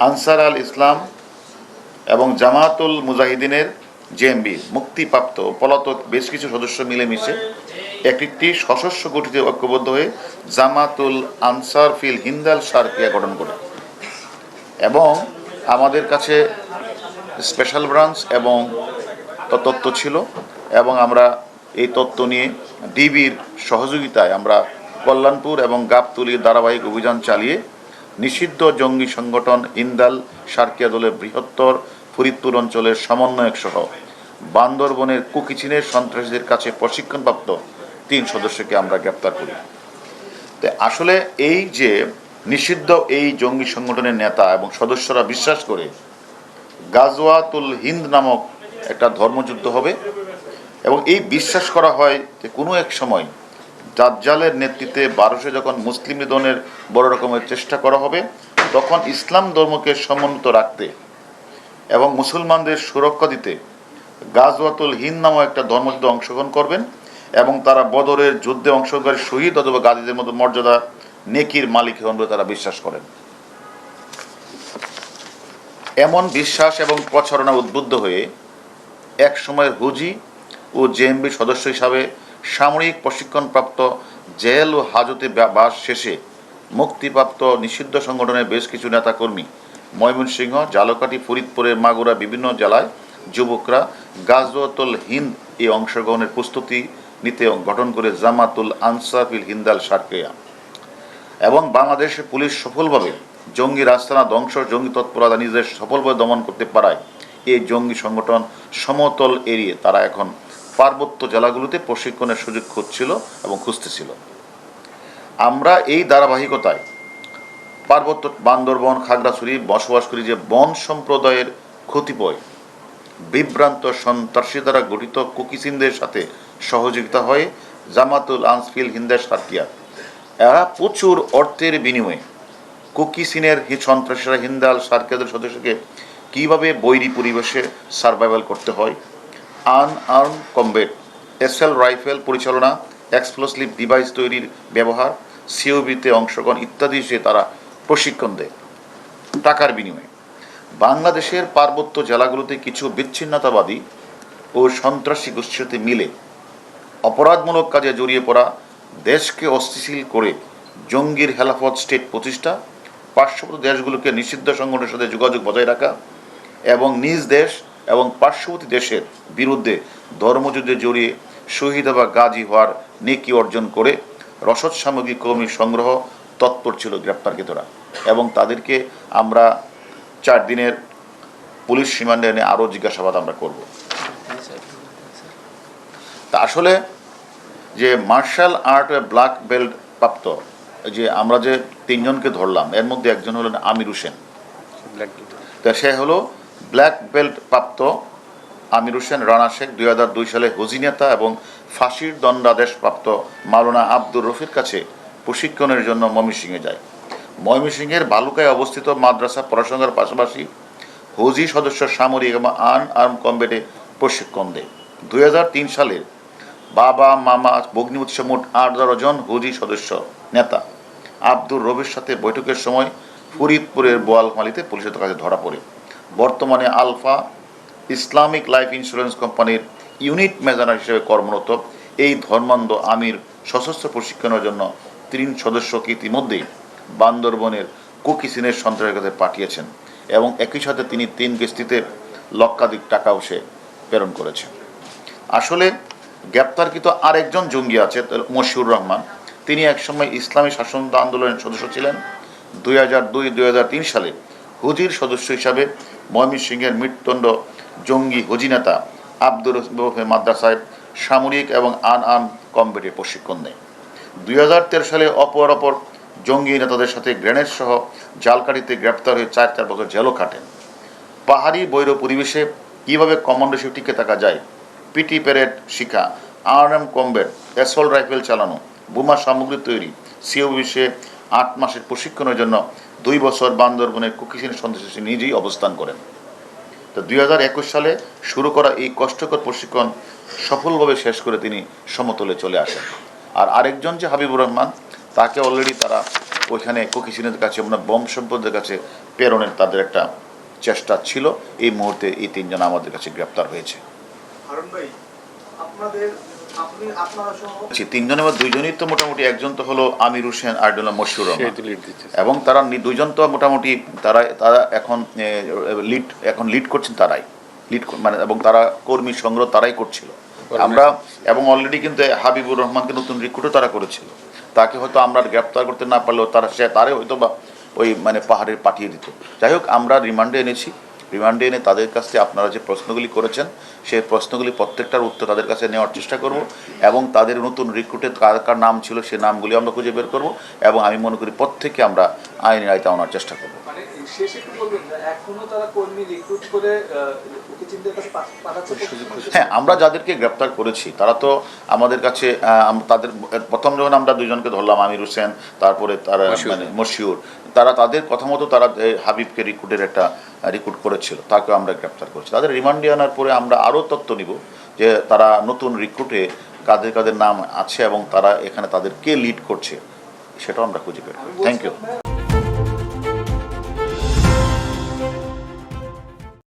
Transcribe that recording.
Answer আল ইসলাম এবং জামাতুল মুজাহিদিনের JMB, মুক্তিপ্রাপ্ত পলাতক বেশ কিছু সদস্য মিলেমিশে একটি সশস্ত্র গঠিত ঐক্যবদ্ধ হয়ে জামাতুল আনসার ফিল হিন্দাল সার্কিয়া গঠন করে। এবং আমাদের কাছে স্পেশাল ব্রাঞ্চ এবং ত- তথ্য ছিল এবং আমরা এই তত্ত্ব নিয়ে ডিবির সহযোগিতায় আমরা কল্যাণপুর এবং গাবতলির ধারাবাহিক অভিযান চালিয়ে নিষিদ্ধ জঙ্গি সংগঠন ইন্দাল সার্কিয়া দলের বৃহত্তর ফরিদপুর অঞ্চলের সমন্বয়ক সহ বান্দরবনের কুকিচিনের সন্ত্রাসীদের কাছে প্রশিক্ষণপ্রাপ্ত তিন সদস্যকে আমরা গ্রেপ্তার করি। তো আসলে এই যে নিষিদ্ধ এই জঙ্গি সংগঠনের নেতা এবং সদস্যরা বিশ্বাস করে গাজওয়াতুল হিন্দ নামক একটা ধর্মযুদ্ধ হবে এবং এই বিশ্বাস করা হয় যে কোনো এক সময় দাজ্জালের নেতৃত্বে ভারতে যখন মুসলিম নিধনের বড় রকমের চেষ্টা করা হবে, তখন ইসলাম ধর্মকে সমন্বিত রাখতে এবং মুসলমানদের সুরক্ষা দিতে গাজওয়াতুল হিন্দ নামক একটা ধর্মযুদ্ধে অংশগ্রহণ করবেন এবং তারা বদরের যুদ্ধে অংশগ্রহণকারী শহীদ অথবা গাজীদের মতো মর্যাদা নেকির মালিক হন বলে তারা বিশ্বাস করেন। এমন বিশ্বাস এবং প্রচারণা উদ্বুদ্ধ হয়ে এক সময়ের হুজি ও জেএমবি সদস্য হিসাবে সামরিক প্রশিক্ষণপ্রাপ্ত জেল ও হাজতে বাস শেষে মুক্তিপ্রাপ্ত নিষিদ্ধ সংগঠনের বেশ কিছু নেতাকর্মী, ময়মনসিংহ, জালকাঠি, ফরিদপুরের মাগুরা, বিভিন্ন জেলায় যুবকরা গাজওয়াতুল হিন্দ এই অংশগ্রহণের প্রস্তুতি নিতে গঠন করে জামাতুল আনসাফিল হিন্দাল সার্কেয়া। এবং বাংলাদেশের পুলিশ সফলভাবে জঙ্গি রাস্তানা ধ্বংস, জঙ্গি তৎপরতা নিজেদের সফলভাবে দমন করতে পারায় এই জঙ্গি সংগঠন সমতল এড়িয়ে তারা এখন পার্বত্য জেলাগুলোতে প্রশিক্ষণের সুযোগ খুঁজছিল এবং খুঁজতেছিল। আমরা এই ধারাবাহিকতায় পার্বত্য বান্দরবন, খাগড়াছড়ি বসবাস করি যে বন সম্প্রদায়ের ক্ষতিপয় বিভ্রান্ত সন্ত্রাসী দ্বারা গঠিত কুকিসিনদের সাথে সহযোগিতা হয় জামাতুল আনসফিল হিন্দাস সার্কিয়া এরা প্রচুর অর্থের বিনিময়ে কুকিসিনের সন্ত্রাসীরা হিন্দাল সার্কিয়াদের সদস্যকে কীভাবে বৈরী পরিবেশে সার্ভাইভাল করতে হয় unarmed combat, SL rifle পরিচালনা, এক্সপ্লোসিভ ডিভাইস তৈরির ব্যবহার, সিওবিতে অংশগ্রহণ ইত্যাদি সে তারা প্রশিক্ষণ দেয়। টাকার বিনিময়ে। বাংলাদেশের পার্বত্য জেলাগুলোতে কিছু বিচ্ছিন্নতাবাদী ও সন্ত্রাসী গোষ্ঠীর সাথে মিলে অপরাধমূলক কাজে জড়িয়ে পড়া দেশকে অস্থিতিশীল করে জঙ্গির হেলাফত স্টেট প্রতিষ্ঠা, পার্শ্ববর্তী দেশগুলোকে নিষিদ্ধ সংগঠনের সাথে যোগাযোগ বজায় রাখা এবং নিজ দেশ এবং পার্শ্ববর্তী দেশের বিরুদ্ধে ধর্মযুদ্ধে জড়িয়ে শহীদ বা গাজী হওয়ার নেকি অর্জন করে রসদ সামগ্রী কর্মী সংগ্রহ তৎপর ছিল গ্রেপ্তারকৃতরা এবং তাদেরকে আমরা চার দিনের পুলিশ রিমান্ডে এনে আরও জিজ্ঞাসাবাদ আমরা করব। তা আসলে যে মার্শাল আর্ট ব্ল্যাক বেল্ট প্রাপ্ত যে আমরা যে তিনজনকে ধরলাম এর মধ্যে একজন হলেন আমির হোসেন। তা সে হলো ব্ল্যাক বেল্ট প্রাপ্ত আমির হোসেন রানা শেখ দুই হাজার দুই সালে হুজি নেতা এবং ফাঁসির দণ্ডাদেশ প্রাপ্ত মাওলানা আব্দুর রফির কাছে প্রশিক্ষণের জন্য ময়মনসিংহে যায়। ময়মনসিংহের বালুকায় অবস্থিত মাদ্রাসা পড়াশোনার পাশাপাশি হুজি সদস্য সামরিক এবং আন আর্ম কমবেটে প্রশিক্ষণ দেয়। দুই হাজার তিন সালে বাবা, মামা সহ মোট আট জন হুজি সদস্য নেতা। আব্দুর রবির সাথে বৈঠকের সময় ফরিদপুরের বোয়ালমালিতে পুলিশের কাছে ধরা পড়ে। বর্তমানে আলফা ইসলামিক লাইফ ইন্স্যুরেন্স কোম্পানির ইউনিট ম্যানেজার হিসেবে কর্মরত। এই ধর্মান্ধ আমির সশস্ত্র প্রশিক্ষণের জন্য তিন সদস্যকে ইতিমধ্যেই বান্দরবনের কুকিসিনের সন্ত্রাসের কাছে পাঠিয়েছেন এবং একই সাথে তিনি তিন কিস্তিতে লক্ষাধিক টাকাও সে প্রেরণ করেছেন আসলে গ্রেপ্তারকৃত আরেকজন জঙ্গি আছে মশিউর রহমান। তিনি একসময় ইসলামী শাসন আন্দোলনের সদস্য ছিলেন। দুই হাজার দুই দুই সালে সদস্য হিসাবে ময়মনসিংহের মৃত্যুদণ্ড জঙ্গি হুজি নেতা আব্দুর রহমান মাদ্রাসায় সামরিক এবং আন আন কমবেটে প্রশিক্ষণ নেয়। দুই হাজার তেরো সালে অপর অপর জঙ্গি নেতাদের সাথে গ্রেনেড সহ জালকাঠিতে গ্রেপ্তার হয়ে চার চার বছর জেলও কাটেন পাহাড়ি বৈর পরিবেশে কীভাবে কমান্ডোশিপ টিকে থাকা যায়, পিটি প্যারেড শিখা আর্ম কমব্যাট অ্যাসল রাইফেল চালানো, বোমা সামগ্রী তৈরি, সিও বিশ্বে আট মাসের প্রশিক্ষণের জন্য দুই বছর বান্দরবনের কুকিসিন সন্ত্রাসী নিজেই অবস্থান করেন। তো দুই হাজার একুশ সালে শুরু করা এই কষ্টকর প্রশিক্ষণ সফলভাবে শেষ করে তিনি সমতলে চলে আসেন। আর আরেকজন যে হাবিবুর রহমান, তাকে অলরেডি তারা ওইখানে কোকিসিনের কাছে আমরা বম সম্পদের কাছে প্রেরণের তাদের একটা চেষ্টা ছিল। এই মুহূর্তে এই তিনজন আমাদের কাছে গ্রেপ্তার হয়েছে। হারুন ভাই, আপনাদের আপনি আপনারা সহ ছি, তিনজনের মধ্যে দুইজনই তো মোটামুটি একজন তো হলো আমির হোসেন মশিউর। এবং তারা দুইজন তো মোটামুটি তারা তারা এখন লিড এখন লিড করছেন তারাই। লিড মানে এবং তারা কর্মী সংগ্রহ তারাই করছিল। আমরা এবং অলরেডি কিন্তু হাবিবুর রহমানকে নতুন রিক্রুটও তারা করেছিল। তাকে হয়তো আমরা গ্রেপ্তার করতে না পারলেও তারা সে তারে হয়তো বা ওই মানে পাহাড়ে পাঠিয়ে দিত। যাই হোক আমরা রিমান্ডে এনেছি। রিমান্ডে এনে তাদের কাছে আপনারা যে প্রশ্নগুলি করেছেন, সেই প্রশ্নগুলি প্রত্যেকটার উত্তর তাদের কাছে নেওয়ার চেষ্টা করব এবং তাদের নতুন রিক্রুটের কার কার নাম ছিল সে নামগুলি আমরা খুঁজে বের করব এবং আমি মনে করি প্রত্যেকে আমরা আইনের আয়তা আনার চেষ্টা করব। মানে হ্যাঁ আমরা যাদেরকে গ্রেপ্তার করেছি তারা তো আমাদের কাছে তাদের প্রথম যখন আমরা দুজনকে ধরলাম আমির হোসেন তারপরে তারা মশিউর। মানে মশিউর তারা তাদের কথা মতো তারা হাবিবকে রিক্রুটের একটা রিক্রুট করেছিল তাকেও আমরা গ্রেপ্তার করেছি। তাদের রিমান্ডে আনার পরে আমরা আরও তথ্য নিব যে তারা নতুন রিক্রুটে কাদের কাদের নাম আছে এবং তারা এখানে তাদের কে লিড করছে সেটাও আমরা খুঁজে বের আমি থ্যাংক ইউ